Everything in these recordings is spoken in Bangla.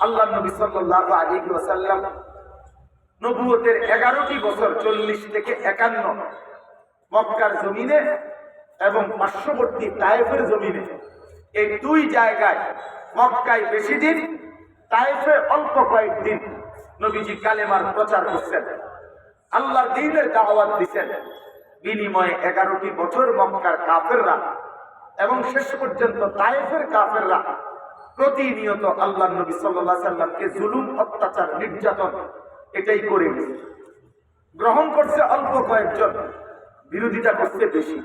আল্লাহ নবী সাল্লাল্লাহু আলাইহি ওয়াসাল্লাম নবুয়তের এগারোটি বছর চল্লিশ থেকে একান্ন মক্কার জমিনে এবং পার্শ্ববর্তী তায়েফের জমিনে এই দুই জায়গায় মক্কায় বেশি দিন, তায়েফে অল্প কয়েকদিন নবীজি কালেমার প্রচার করছেন। আল্লাহর দিনের দাওয়াত দিচ্ছেন বিনিময়ে এগারোটি বছর মক্কার কাফেররা এবং শেষ পর্যন্ত তায়েফের কাফেররা প্রতিনিয়ত আল্লাহ নবী সাল্লামকে জুলুম, অত্যাচার, নির্যাতন এটাই করে গ্রহণ করছে অল্প কয়েকজন, বিরোধিতা করছে বেশি,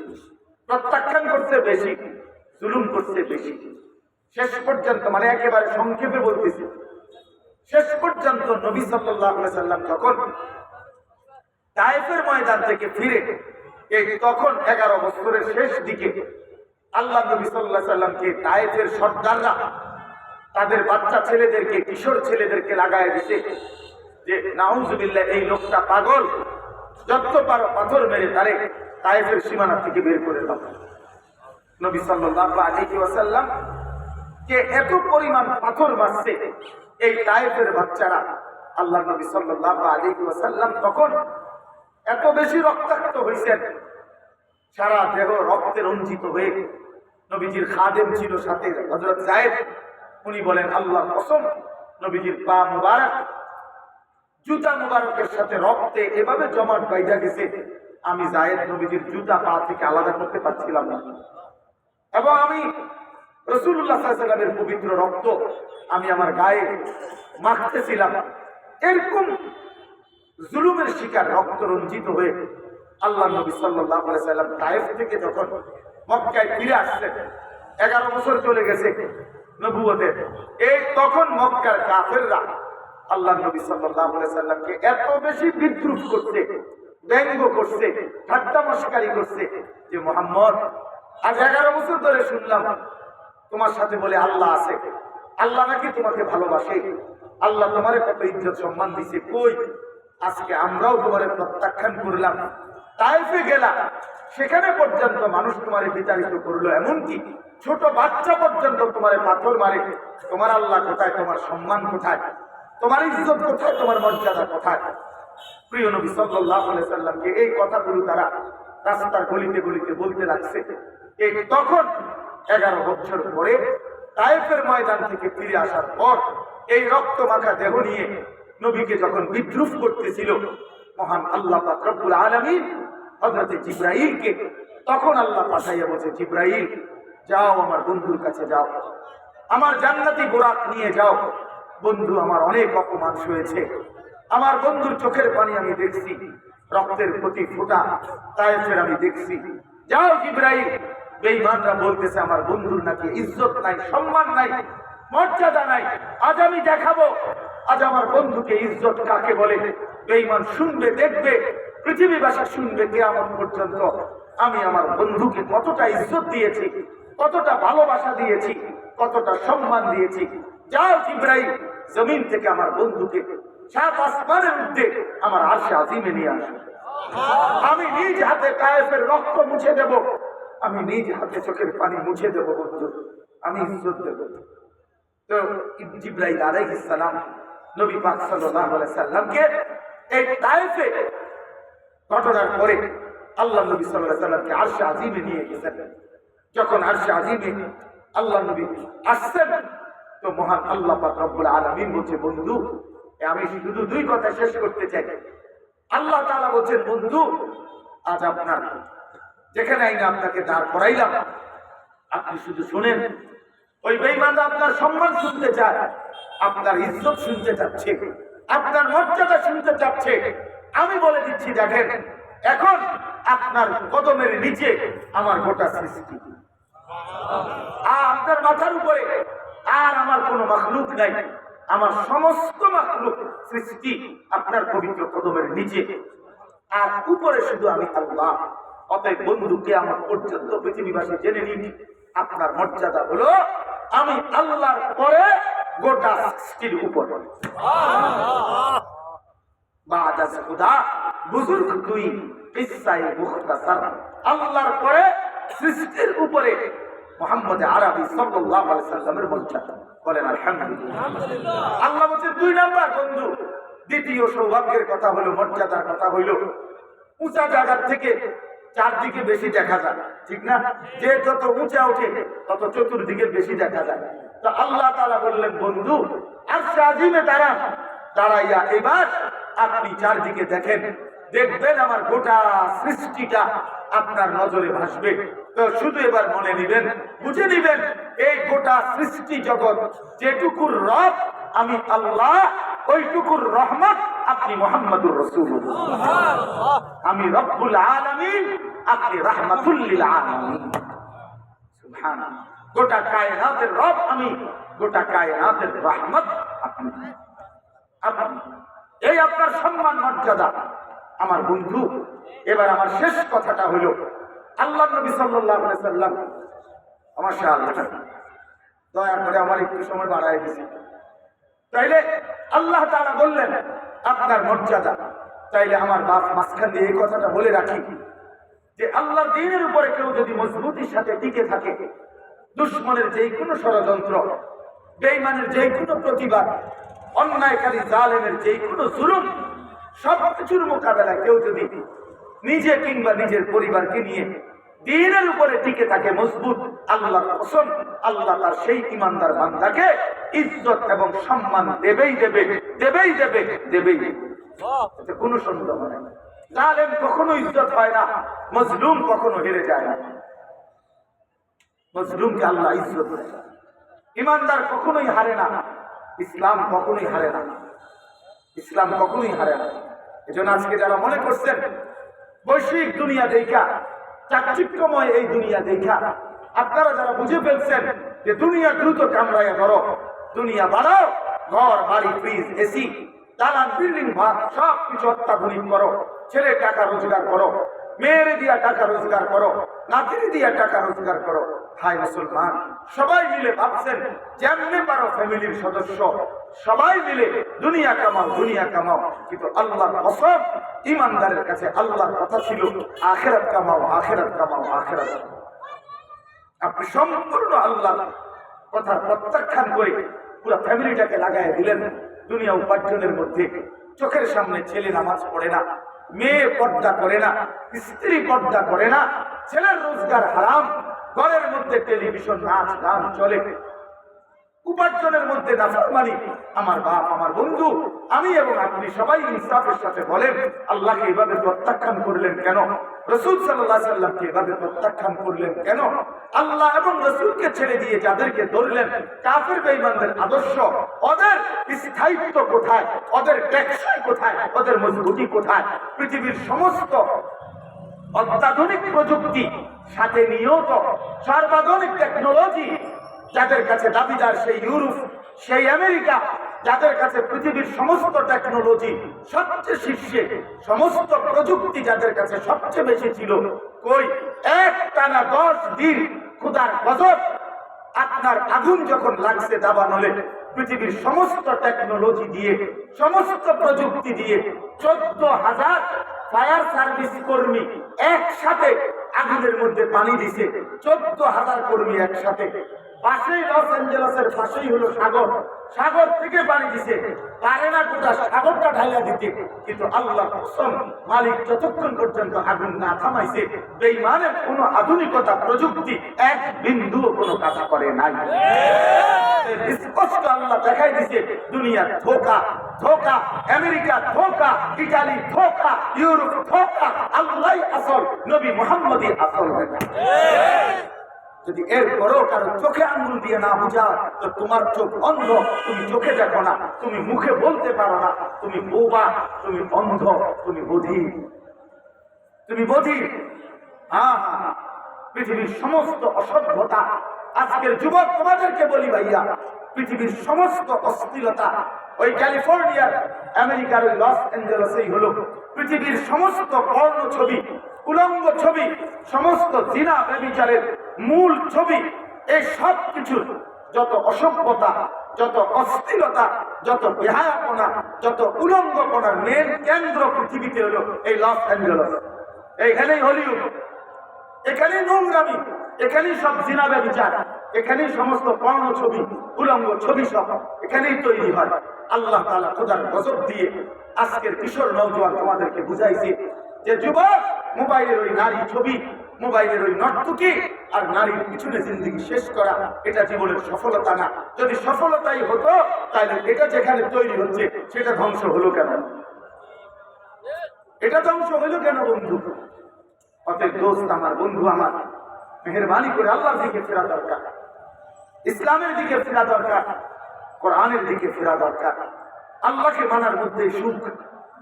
প্রত্যাখ্যান করছে বেশি, জুলুম করছে বেশি। শেষ পর্যন্ত মানে একেবারে সংক্ষেপে বলতেছি, শেষ পর্যন্ত নবী সাল্লাম যখন তাইফের ময়দান থেকে ফিরে তখন এগারো বছরের শেষ দিকে আল্লাহ নবী সাল্লাহ সাল্লামকে তাইফের সর্দাররা তাদের বাচ্চা ছেলেদেরকে, কিশোর ছেলেদেরকে লাগায় দিতে। যে নাউজুবিল্লাহ, এই লোকটা পাগল। যত পারো পাথর মেরে তারে তাইফের সীমানা থেকে বের করে দাও। নবী সাল্লাল্লাহু আলাইহি ওয়াসাল্লাম কে এত পরিমাণ পাথর মারছে, এই তাইফের বাচ্চারা আল্লাহ নবী সাল্লাল্লাহু আলাইহি ওয়াসাল্লাম তখন এত বেশি রক্তাক্ত হয়েছেন সারা দেহ রক্তে রঞ্জিত হয়ে নবীজির খাদেম ছিল সাথে হযরত জায়েদ উনি বলেন, আল্লাহ কসম, নবীজির পা মুবারক, জুতা মুবারকের সাথে রক্তে এভাবে জমাট বাইজা গেছে, আমি জায়েদ নবীজির জুতা পা থেকে আলাদা করতে পারছিলাম না। এবং আমি রসুল্লাহ সাল্লামের পবিত্র রক্ত আমি আমার গায়ে মাখতেছিলাম। এরকম জুলুমের শিকার রক্ত রঞ্জিত হয়ে আল্লাহ নবী সাল্লাহ সাল্লাম তায়েফ থেকে যখন মক্কায় ফিরে আসছেন, এগারো বছর চলে গেছে নবুয়তের এই তখন মক্কার কাফেররা আল্লাহ নবী সাল্লাহ সাল্লামকে এত বেশি বিদ্রুপ করছে, ব্যঙ্গ করছে ঠাট্টা মস্কারি করছে যে, মোহাম্মদ, আজ এগারো বছর ধরে শুনলাম, তোমার সাথে বলে আল্লাহ আছে। আল্লাহ নাকি তোমাকে ভালোবাসে? আল্লাহ তোমার কত ইজ্জত সম্মান দিছে, কই? আজকে আমরাও তোমার প্রত্যাখ্যান করলাম। তাইফে গেলাম, সেখানে পর্যন্ত মানুষ তোমার বিতাড়িত করল, এমনকি ছোট বাচ্চা পর্যন্ত তোমার পাথর মারে। তোমার আল্লাহ কোথায়? তোমার সম্মান কোথায়? তোমার ইজ্জত কোথায়? তোমার মর্যাদা কোথায়? প্রিয় নবী সাল্লামকে এই কথাগুলো তারা রাস্তার গলিতে গলিতে বলতে লাগছে। এই তখন এগারো বছর পরে তায়েফের ময়দান থেকে ফিরে আসার পর এই রক্ত মাখা দেহ নিয়ে নবীকে যখন বিদ্রুপ করতেছিল, মহান আল্লাহ রব্বুল আলামিন হযরত জিব্রাইলকে, তখন আল্লাহ পাঠাইয়া বলছে, জিব্রাইল যাও আমার বন্ধুর কাছে যাও। আমার জান্নাতি বোরাক নিয়ে যাও। বন্ধু, আমার অনেক অপমান হয়েছে। আমার বন্ধুর চোখের পানি আমি দেখছি। রক্তের প্রতি ফোঁটা তায়েফের আমি দেখছি। যাও জিব্রাইল, বেঈমানরা বলতেছে, আমার বন্ধুর নাকি ইজ্জত নাই, সম্মান নাই, মর্যাদা নাই। আজ আমি দেখাবো। আজ আমার বন্ধুকে ইজ্জত কাকে বলে? বেঈমান শুনবে, দেখবে। পৃথিবীবাসী শুনবে কেয়ামত পর্যন্ত। আমি আমার বন্ধুকে কতটা ইজ্জত দিয়েছি কতটা ভালোবাসা দিয়েছি, কতটা সম্মান দিয়েছি। যাও জিব্রাইল, জমিন থেকে আমার বন্ধুকে সাত আসমানের উদ্দে আমার আশে আজিমে নিয়ে আসো। আমি নিজ হাতে কায়েফের রক্ত মুছে দেব। আমি নিজ হাতে চোখের পানি মুছে দেব, বন্ধু। আমি ইজ্জত দেব। তো সালাম নবী পাক সাল্লাল্লাহু আলাইহি সাল্লামকে এই তায়েফে ঘটনার পরে আল্লাহ নবী সাল্লাল্লাহু আলাইহি সাল্লামকে আরশে আজিমে নিয়ে গেছেন যখন আরশে আজিমে আল্লাহ নবী আসছেন, তো মহান আল্লাহ রব্বুল আলামিন বলছে, বন্ধু, আমি শুধু দুই কথা শেষ করতে চাই। আল্লাহ তাআলা বলছেন, বন্ধু, আজ আপনার যেখানে আইনা আপনাকে দাঁড় করাইলাম, আপনি শুধু শুনেন। ওই বেঈমানরা আপনার সম্মান শুনতে চায়, আপনার ইজ্জত শুনতে চাচ্ছে, আপনার মর্যাদা শুনতে চাচ্ছে। আমি বলে দিচ্ছি, দেখেন, এখন আপনার কদমের নিচে আমার গোটা সৃষ্টি। আর আপনার মাথার উপরে আর আমার কোনো মাখলুক নাই। আমার সমস্ত মাখলুক সৃষ্টি আপনার পবিত্র কদমের নিচে। আর উপরে শুধু আমি আল্লাহ। অতএব বন্ধুকে আমার পর্যন্ত পৃথিবীবাসী জেনে নিন আপনার মর্যাদা হলো আমি আল্লাহর পরে গোটা সৃষ্টির উপরে। বাদ খুদা বুজুর্গ দুই মুখতাসার আল্লাহর পরে সৃষ্টির উপরে মোহাম্মদ আরবি সাল্লাল্লাহু আলাইহি সাল্লামের মর্যাদা বলেন আলহামদুলিল্লাহ। আল্লাহ বলছে দুই নাম্বার বন্ধু। দ্বিতীয় সৌভাগ্যের কথা হলো মর্যাদার কথা হইল উঁচা জায়গার থেকে চারদিকে বেশি দেখা যায়। ঠিক না? যে যত উঁচা ওঠে তত চতুর্দিকে বেশি দেখা যায়। তো আল্লাহ তাআলা বললেন বন্ধু আর আজিমে তারা দাঁড়াইয়া এবার আপনি চারদিকে দেখেন। দেখবেন আমার গোটা সৃষ্টিটা আপনার নজরে ভাসবে। তো শুধু এবার মনে নিবেন বুঝে নিবেন এই গোটা সৃষ্টি জগৎ যেটুকুর রব আমি আল্লাহ ওইটুকুর রহমত আপনি মোহাম্মদুর রসুল আমি রব্বুল আলামিন আপনি রাহমাতুল্লিল সুবহানাল্লাহ। গোটা কায়নাতের রব আমি গোটা কায়নাতের রহমত আপনি। আপনি। এই আপনার সম্মান মর্যাদা। আমার বন্ধু, এবার আমার শেষ কথাটা হলো আল্লাহ নবী আলাইহি সাল্লাম আমার সে আল্লাহ দয়া করে আমার একটু সময় বাড়ায় দিয়েছে তাইলে আল্লাহ তারা বললেন, আপনার মর্যাদা, তাইলে আমার বাপ মাঝখান দিয়ে এই কথাটা বলে রাখি, যে আল্লাহ দিনের উপরে কেউ যদি মজবুতির সাথে টিকে থাকে, দুশ্মনের যে কোনো ষড়যন্ত্র বেইমানের যে কোনো প্রতিবাদ, অন্যায়কারী জালেমের যে কোনো জুলুম সব কিছুর মোকাবেলায় কেউ যদি নিজে কিংবা নিজের পরিবারকে নিয়ে দিনের উপরে টিকে থাকে মজবুত আল্লাহ কসম, আল্লাহ তার সেই ইমানদার বান্দাকে ইজ্জত এবং সম্মান দেবেই দেবে দেবেই দেবে দেবেই দেবে। কোনো সন্দেহ নেই। জালেম কখনো ইজ্জত হয় না, মজলুম কখনো হেরে যায় না। মজলুমকে আল্লাহ ইজ্জত ইমানদার কখনোই হারে না, ইসলাম কখনোই হারে না। ইসলাম কখনোই হারে না। আজকে যারা মনে করছেন, বৈশ্বিক দুনিয়া দেখা, চাকচিক্যময় এই দুনিয়া দেখা, আপনারা যারা বুঝে ফেলছেন যে দুনিয়া দ্রুত কামড়াইয়া ধরো, দুনিয়া বাড়াও, ঘর, বাড়ি ফ্রিজ এসি দালান বিল্ডিং ভাত সব কিছু অত্যাধুনিক করো, ছেলে টাকা রোজগার করো মেয়েরে দিয়া টাকা রোজগার করো নাতিনি দিয়া টাকা রোজগার করো। হাই মুসলমান, সবাই মিলে ভাবছেন, যেমনি পারো ফ্যামিলির সদস্য, সবাই মিলে দুনিয়া কামাও দুনিয়া কামাও। কিন্তু আল্লাহর কসম ইমানদারের কাছে আল্লাহর কথা ছিল, আখেরাত কামাও আখেরাত কামাও, আখেরাত। আপনি সম্পূর্ণ আল্লাহ কথা প্রত্যাখ্যান করে পুরো ফ্যামিলিটাকে লাগাই দিলেন, দুনিয়া উপার্জনের মধ্যে। চোখের সামনে ছেলে নামাজ পড়ে না। মেয়ে পর্দা করে না, স্ত্রী পর্দা করে না, ছেলের রোজগার হারাম, ঘরের মধ্যে টেলিভিশন, নাচ, গান চলে। উপার্জনের মধ্যে নাফরমানি আমার বাপ, আমার বন্ধু, আমি এবং আপনি সবাই ইনসাফের সাথে বলেন, আল্লাহকে এভাবে প্রত্যাখ্যান করলেন কেন? রসুল সাল্লাহ সাল্লামকে এভাবে প্রত্যাখ্যান করলেন কেন? আল্লাহ এবং রসুলকে ছেড়ে দিয়ে যাদেরকে ধরলেন, কাফের বেঈমানদের আদর্শ, ওদের স্থায়িত্ব কোথায়? ওদের টেকসই কোথায়? ওদের মজবুতি কোথায়? পৃথিবীর সমস্ত অত্যাধুনিক প্রযুক্তি, সাথে নিয়ত সর্বাধুনিক টেকনোলজি যাদের কাছে দাবিদার সেই ইউরোপ, সেই আমেরিকা, যাদের কাছে পৃথিবীর সমস্ত টেকনোলজি সবচেয়ে শীর্ষে সমস্ত প্রযুক্তি যাদের কাছে সবচেয়ে বেশি ছিল, কই? এক টানা দশ দিন খুদার গজব। আপনার আগুন যখন লাগছে দাবানলে পৃথিবীর সমস্ত টেকনোলজি দিয়ে, সমস্ত প্রযুক্তি দিয়ে চোদ্দ হাজার ফায়ার সার্ভিস কর্মী একসাথে আগুনের মধ্যে পানি দিছে। চোদ্দ হাজার কর্মী একসাথে। পাশেই লস অ্যাঞ্জেলসের পাশেই হলো সাগর। সাগর থেকে পানি দিছে। পারে না গোটা সাগরটা ঢাইয়া দিতে। কিন্তু আল্লাহ কসম, মালিক যতক্ষণ পর্যন্ত আগুন না থামাইছে বেইমানের কোনো আধুনিকতা, প্রযুক্তি এক বিন্দু কোনো কাজ করে নাই। স্পষ্ট আল্লাহ দেখাই দিছে, দুনিয়া ধোকা ধোকা, আমেরিকা ধোকা, ইটালি ধোকা, ইউরোপ ধোকা আল্লাহ আসল, নবী মোহাম্মদী আসল। যদি এর পরেও কারও চোখে আঙ্গুল দিয়ে না বুঝা তো তোমার চোখ অন্ধ, তুমি চোখে দেখো না, তুমি মুখে বলতে পারো না, তুমি বোবা, তুমি অন্ধ, তুমি বধির তুমি বধির হ্যাঁ হ্যাঁ হ্যাঁ। পৃথিবীর সমস্ত অসভ্যতা, আজকের যুবক তোমাদেরকে বলি ভাইয়া, পৃথিবীর সমস্ত অস্থিরতা, ওই ক্যালিফোর্নিয়ার আমেরিকার ওই লস অ্যাঞ্জেলসেই হলো, পৃথিবীর সমস্ত পর্ণ ছবি, উলঙ্গ ছবি, সমস্ত জিনা ব্যবিচারের মূল ছবি, এই সব কিছুর যত অসভ্যতা, যত অস্থিরতা, যত বেহায়াপনা, যত উলঙ্গপনার মেন কেন্দ্র পৃথিবীতে হলো এই লস অ্যাঞ্জেলস। এইখানেই হলিউড। এখানে নোংরামি, এখানেই সব জিনাবে বিচার, এখানেই সমস্ত পর্ণ ছবি, উলঙ্গ ছবি সব এখানেই তৈরি হয়। আল্লাহ তালা খোদার গজব দিয়ে আজকের কিশোর নওজোয়ান তোমাদেরকে বুঝাইছে যে যুবক, মোবাইলের ওই নারী ছবি, মোবাইলের ওই নর্তকি আর নারীর পিছনে জিন্দগি শেষ করা এটা জীবনের সফলতা না। যদি সফলতাই হতো, তাহলে এটা যেখানে তৈরি হচ্ছে, সেটা ধ্বংস হলো কেন? এটা ধ্বংস হইল কেন বন্ধু? অতএব দোস্ত, আমার বন্ধু, আমার মেহরবানি করে আল্লাহর দিকে ফেরা দরকার। ইসলামের দিকে ফেরা দরকার। কোরআনের দিকে ফেরা দরকার। আল্লাহকে মানার মধ্যে সুখ।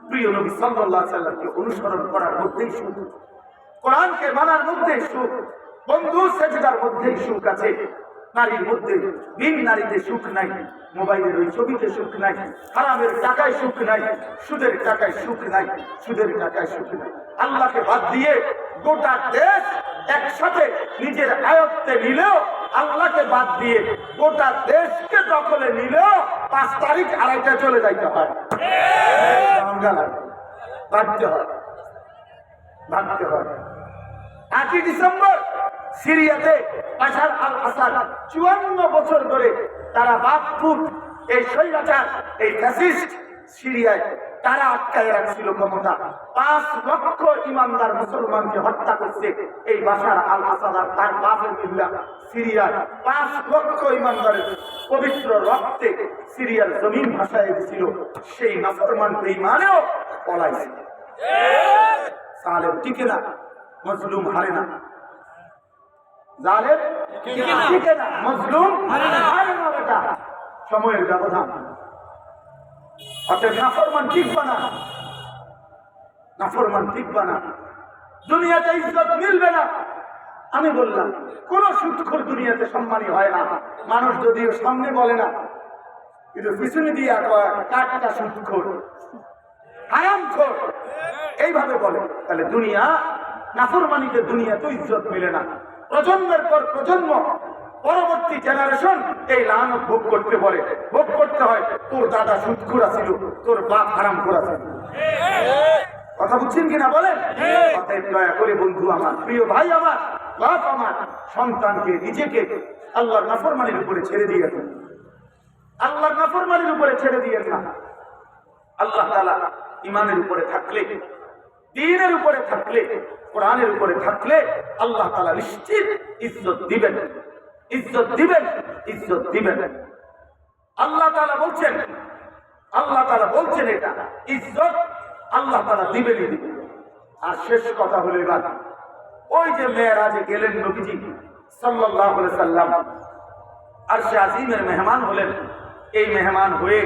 প্রিয় নবী আলাইহি সাল্লামকে অনুসরণ করার মধ্যেই সুখ। কোরআনকে মানার মধ্যেই সুখ। বন্ধু, সেজদার মধ্যেই সুখ আছে। নারীর মধ্যে বিন নারীতে সুখ নাই, মোবাইলের ওই ছবিতে সুখ নাই, হারামের টাকায় সুখ নাই, সুদের টাকায় সুখ নাই, সুদের টাকায় সুখ নাই। আল্লাহকে বাদ দিয়ে গোটা দেশ একসাথে নিজের আয়ত্তে নিলেও আল্লাহকে বাদ দিয়ে গোটা দেশকে দখলে নিলেও পাঁচ তারিখ আড়াইটা চলে যাইতে হয়। ভাবতে হয় ভাবতে হয়। আটই ডিসেম্বর সিরিয়াতে বাশার আল আসাদ চুয়ান্ন বছর ধরে তারা বাপপুর এই স্বৈরাচার এই ফ্যাসিস্ট সিরিয়ায় তারা আটকায় রাখছিল ক্ষমতা। পাঁচ লক্ষ ইমানদার মুসলমানকে হত্যা করছে এই বাশার আল আসাদ আর তার বাপের মিল্লা সিরিয়ার পাঁচ লক্ষ ইমানদারের পবিত্র রক্তে সিরিয়ার জমিন ভাষায় ছিল সেই নাফরমান বেইমানেও পলাইছে। সালেম টিকে না মজলুম হারে না। মজলুম সময়ের ব্যবধান। অতএব নাফরমান টিকবা না নাফরমান টিকবা না দুনিয়াতে ইজ্জত মিলবে না। আমি বললাম কোন সুদখোর দুনিয়াতে সম্মানী হয় না। মানুষ যদিও সামনে বলে না কিন্তু পিছনে দিয়ে কয় কাঠটা সুদখোর হারামখোর এইভাবে বলে। তাহলে দুনিয়া নাফরমানিতে দুনিয়া তো ইজ্জত মিলে না। প্রজন্মের পর প্রজন্ম, পরবর্তী জেনারেশন এই লানত ভোগ করতে পারে। ভোগ করতে হয়, তোর দাদা সুদ সুদখোরা ছিল তোর বাপ হারাম করা ছিল কথা বুঝছেন কিনা বলেন? দয়া করে বন্ধু আমার, প্রিয় ভাই আমার, বাপ আমার, সন্তানকে, নিজেকে আল্লাহর নাফরমানির উপরে ছেড়ে দিয়ে দেন। আল্লাহর নাফরমানির উপরে ছেড়ে দিয়ে না। আল্লাহ তালা ইমানের উপরে থাকলে দিনের উপরে থাকলে, কোরআনের উপরে থাকলে আল্লাহ তালা নিশ্চিত ইজ্জত দিবেন। ইজ্জত দিবেন ইজ্জত দিবেন। আল্লাহ তালা বলছেন, আল্লাহ তালা বলছেন এটা, ইজ্জত আল্লাহ তালা দিবেনই দিবেন। আর শেষ কথা হলো এবার, ওই যে মেয়েরাজে গেলেন নবীজি সাল্লাহ সাল্লাম আর সে আজিমের মেহমান হলেন। এই মেহমান হয়ে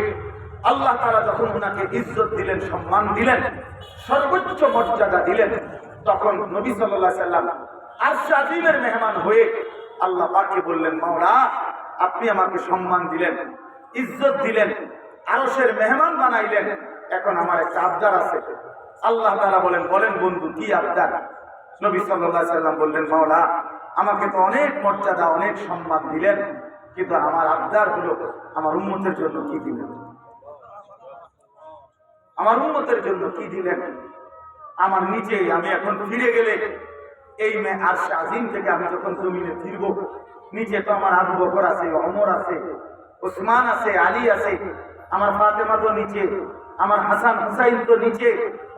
আল্লাহ তারা যখন ওনাকে ইজ্জত দিলেন, সম্মান দিলেন, সর্বোচ্চ মর্যাদা দিলেন, তখন নবী সাল্লাহ সাল্লাম আজিমের মেহমান হয়ে আল্লাহ পাকে বললেন, মাওলা, আপনি আমাকে সম্মান দিলেন, ইজ্জত দিলেন আরসের মেহমান বানাইলেন, এখন আমার একটা আবদার আছে। আল্লাহ তারা বলেন বলেন বন্ধু, কি আবদার? নবী সাল্লাহ সাল্লাম বললেন, মাওলা, আমাকে তো অনেক মর্যাদা, অনেক সম্মান দিলেন, কিন্তু আমার আবদার হলো, আমার উন্মতের জন্য কি দিলেন আমার উন্মতের জন্য কি দিলেন? আমার নিচে আমি এখন ফিরে গেলে এই আর আজিম থেকে আমি যখন জমিনে ফিরবো নিচে তো আমার আবু বকর আছে অমর আছে, ওসমান আছে, আলী আছে, আমার ফাতেমা তো নিচে, আমার হাসান হুসাইন তো নিচে,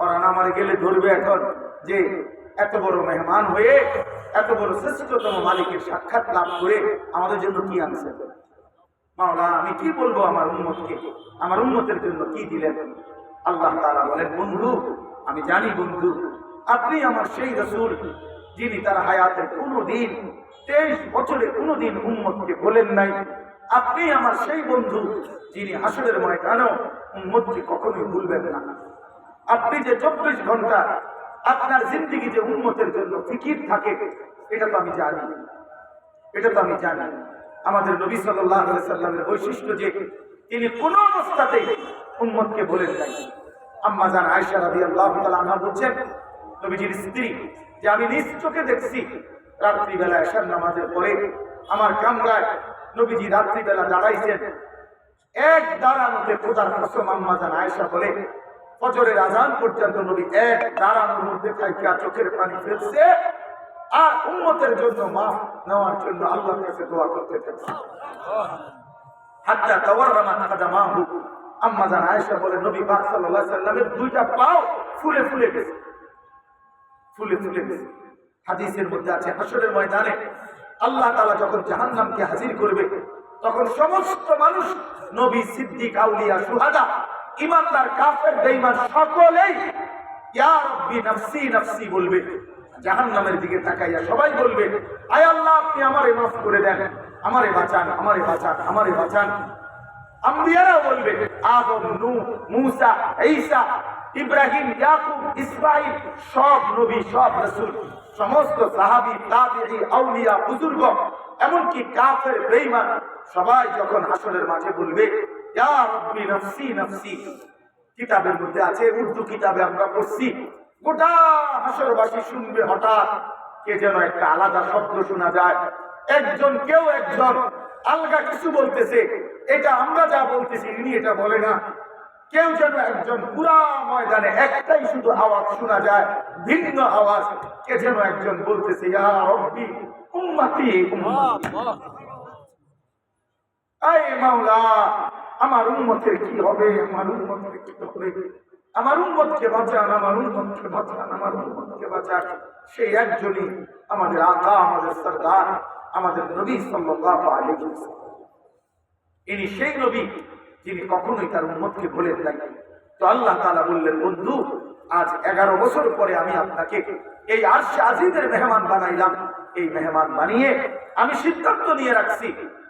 ওরা আমার গেলে ধরবে এখন যে এত বড় মেহমান হয়ে, এত বড় শ্রেষ্ঠতম মালিকের সাক্ষাৎ লাভ করে আমাদের জন্য কি আনছে? মাওলা, আমি কি বলব আমার উন্মতকে আমার উন্মতের জন্য কি দিলেন? আল্লাহ তাআলা বলেন বন্ধু, আমি জানি বন্ধু, আপনি আমার সেই রসুল যিনি তার হায়াতের কোনো দিন তেইশ বছরে কোনো দিন উন্মতকে বলেন নাই। আপনি আমার সেই বন্ধু যিনি হাসরের ময়দানেও উন্মতকে কখনোই ভুলবেন না। আপনি যে চব্বিশ ঘণ্টা আপনার জিন্দিগি যে উন্মতের জন্য ফিকির থাকে, এটা তো আমি জানি। এটা তো আমি জানি। আমাদের নবী সাল্লাহ সাল্লামের বৈশিষ্ট্য যে তিনি কোন অবস্থাতেই উম্মতকে বলে নাই আম্মা জান আয়সা রাদি আল্লাহ আনহা বলছেন, নবীজির স্ত্রী যে আমি নিজ চোখে দেখছি, রাত্রিবেলা এসার নামাজের পরে আমার কামরায় নবীজি রাত্রিবেলা দাঁড়াইছেন। এক দাঁড়ানোতে খোদার কসম আম্মা জান আয়সা বলে, ফজরের আজান পর্যন্ত নবী এক দাঁড়ানোর মধ্যে থাইকা চোখের পানি ফেলছে আর উন্মতের জন্য মাফ নেওয়ার জন্য আল্লাহর কাছে দোয়া করতে থাকছি। হাত্তা তাওয়াররামাত কাদামাহু। আম্মা জান আয়েশা বলে, নবী পাক সাল্লাল্লাহু আলাইহি সাল্লামের দুইটা পাও ফুলে ফুলে গেছে। ফুলে ফুলে গেছে। হাদিসের মধ্যে আছে হাসরের ময়দানে আল্লাহ তাআলা যখন জাহান্নামকে হাজির করবে, তখন সমস্ত মানুষ, নবী সিদ্দিক, আউলিয়া, সুহাদা, ইমানদার, কাফের, বেঈমান সকলেই, ইয়া রাব্বি নাফসি নাফসি বলবে। জাহান্নামের দিকে তাকাইয়া সবাই বলবে, আয় আল্লাহ, আপনি আমারে মাফ করে দেন, আমারে বাঁচান আমারে বাঁচান আমারে বাঁচান। আম্বিয়ারা বলবে, আদম নু মুসা, ঈসা, ইব্রাহিম, ইয়াকুব ইসমাইল সব নবী, সব রসুল, সমস্ত সাহাবি, তাবিঈ, আউলিয়া বুজুর্গ এমনকি কাফের, বেঈমান, সবাই যখন হাসরের মাঠে বলবে, ইয়া রাব্বি নাফসি নাফসি, কিতাবের মধ্যে আছে, উর্দু কিতাবে আমরা পড়ছি, গোটা হাসরবাসী শুনবে হঠাৎ, কে যেন একটা আলাদা শব্দ শোনা যায়, একজন কেউ একজন আলগা কিছু বলতেছে, এটা আমরা যা বলতেছি, ইনি এটা বলে না। কেউ যেন একজন পুরা ময়দানে একটাই শুধু আওয়াজ শোনা যায়, ভিন্ন আওয়াজ, কে যেন একজন বলতেছে আমার উম্মতের কি হবে? আমার উম্মতের কি হবে? আমার উন্মতকে বাঁচান, আমার উন্মতকে বাঁচান, আমার উন্মতকে বাঁচান। সেই একজনই আমাদের আকা আমাদের সরদার। আমাদের নবী সাল্লাল্লাহু ইনি সেই নবী যিনি কখনোই তার উম্মতকে ভুলেন নাই। তো আল্লাহ তাআলা বললেন, বন্ধু, আজ এগারো বছর পরে আমি আপনাকে এই আরশে আজিদের মেহমান বানাইলাম। এই মেহমান বানিয়ে আমি সিদ্ধান্ত নিয়ে রাখছি,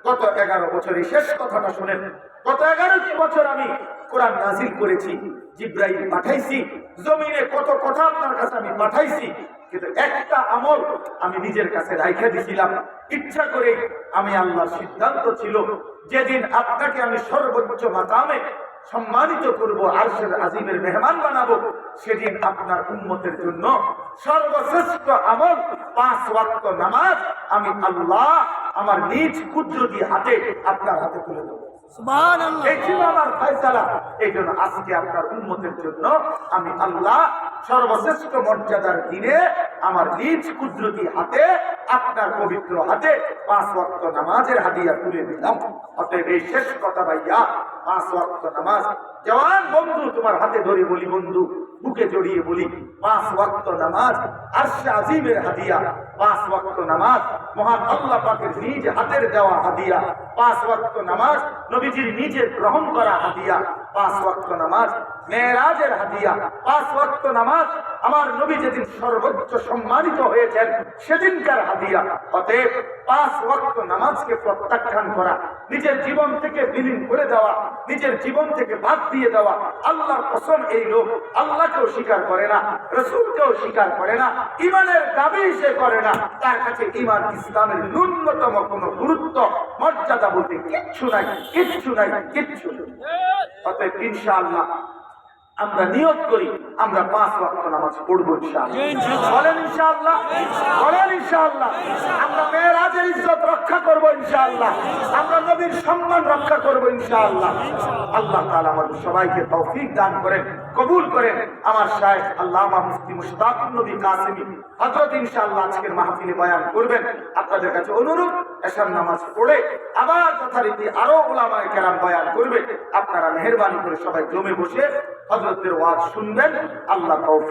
গত এগারো বছরে শেষ কথাটা শুনেন। গত এগারোটি বছর আমি কোরআন নাজিল করেছি, জিব্রাইল পাঠাইছি, জমিনে কত কথা আপনার কাছে আমি পাঠাইছি কিন্তু একটা আমল আমি নিজের কাছে রাইখে দিছিলাম। ইচ্ছা করে আমি আল্লাহর সিদ্ধান্ত ছিল, যেদিন আপনাকে আমি সর্বোচ্চ মাকামে সম্মানিত করব, আরশের আজিমের মেহমান বানাবো, সেদিন আপনার উম্মতের জন্য সর্বশ্রেষ্ঠ আমল, পাঁচ ওয়াক্ত নামাজ আমি আল্লাহ আমার নিজ কুদরতি হাতে আপনার হাতে তুলে দেবো। আমার এই জন্য আপনার জন্য আমি আল্লাহ মর্যাদার দিনে আমার কুদরতি হাতে, আপনার পবিত্র হাতে পাঁচ ওয়াক্ত নামাজের তুলে অতএব এই শেষ কথা ভাইয়া, পাঁচ ওয়াক্ত নামাজ। জওয়ান বন্ধু, তোমার হাতে ধরে বলি বন্ধু। বুকে জড়িয়ে বলি, পাঁচ ওয়াক্ত নামাজ, আরশে আজিমের হাদিয়া, পাঁচ ওয়াক্ত নামাজ, মহান আল্লাহ পাকের নিজ হাতের দেওয়া হাদিয়া, পাঁচ ওয়াক্ত নামাজ, নবীজির নিজের গ্রহণ করা হাদিয়া, পাঁচ ওয়াক্ত নামাজ, মেয়েরাজের হাদিয়া, পাঁচ ওয়াক্ত নামাজ আমার নবী যেদিন সর্বোচ্চ সম্মানিত হয়েছেন, সেদিনকার হাদিয়া অতএব পাঁচ ওয়াক্ত নামাজকে প্রত্যাখ্যান করা, নিজের জীবন থেকে বিলীন করে দেওয়া, নিজের জীবন থেকে বাদ দিয়ে দেওয়া, আল্লাহর কসম এই লোক আল্লাহকেও স্বীকার করে না, রসুলকেও স্বীকার করে না ইমানের দাবি সে করে না তার কাছে ইমান ইসলামের ন্যূনতম কোনো গুরুত্ব, মর্যাদা বলতে কিচ্ছু নাই কিচ্ছু নাই, কিচ্ছু। অতএব ইনশাআল্লাহ আমরা নিয়োগ করি আমরা পাঁচ লক্ষ নামাজ পড়ব বলেন ইনশাআল্লাহ বলেন ইনশাআল্লাহ। আমরা মেয়েরাজের ইজ্জত রক্ষা করব ইনশাআল্লাহ। আমরা নবীর সম্মান রক্ষা করব ইনশাআল্লাহ। আল্লাহ তাআলা আমাদের সবাইকে তৌফিক দান করেন কবুল করেন। আমার শায়েখ আল্লামা মুফতি মুশতাকুর নবী কাসিমি হযরত ইনশাআল্লাহ আজকের মাহফিলে বয়ান করবেন। আপনাদের কাছে অনুরোধ এশার নামাজ পড়ে আবার যথারীতি আরও ওলামায়ে কেরাম বয়ান করবে। আপনারা মেহেরবানি করে সবাই জমে বসে হযরতের ওয়াজ শুনবেন আল্লাহ